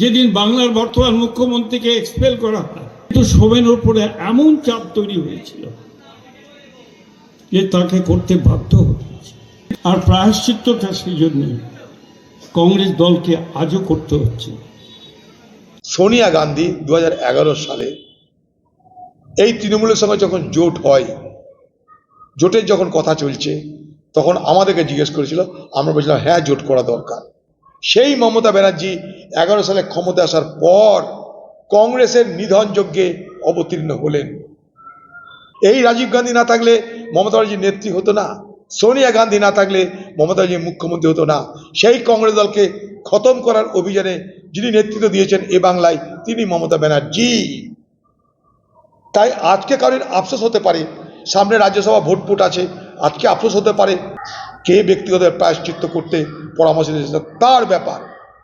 যেদিন বাংলার বর্তমান মুখ্যমন্ত্রীকে এক্সপেল করা হয়, কিন্তু সোমেনের উপরে এমন চাপ তৈরি হয়েছিল যে তাকে করতে বাধ্য হয়েছে। আর প্রায়শ্চিত্তটা সেই জন্য কংগ্রেস দলকে আজও করতে হচ্ছে। সোনিয়া গান্ধী দু হাজার এগারো সালে এই তৃণমূলের সঙ্গে যখন জোট হয়, জোটের যখন কথা চলছে, তখন আমাদেরকে জিজ্ঞেস করেছিল, আমরা বলছিলাম হ্যাঁ জোট করা দরকার। সেই মমতা ব্যানার্জি এগারো সালে ক্ষমতা আসার পর কংগ্রেসের নিধন যজ্ঞে অবতীর্ণ হলেন। এই রাজীব গান্ধী না থাকলে মমতা ব্যানার্জির নেত্রী হতো না, সোনিয়া গান্ধী না থাকলে মমতা ব্যানার্জি মুখ্যমন্ত্রী হতো না। সেই কংগ্রেস দলকে খতম করার অভিযানে যিনি নেতৃত্ব দিয়েছেন এ বাংলায়, তিনি মমতা ব্যানার্জি। তাই আজকে কারোর আফসোস হতে পারে, সামনে রাজ্যসভা ভোট আছে, আজকে আফসোস হতে পারে কে ব্যক্তিগত প্রায়শ্চিত্ত করতে পরামর্শ দিয়েছে, তার ব্যাপার।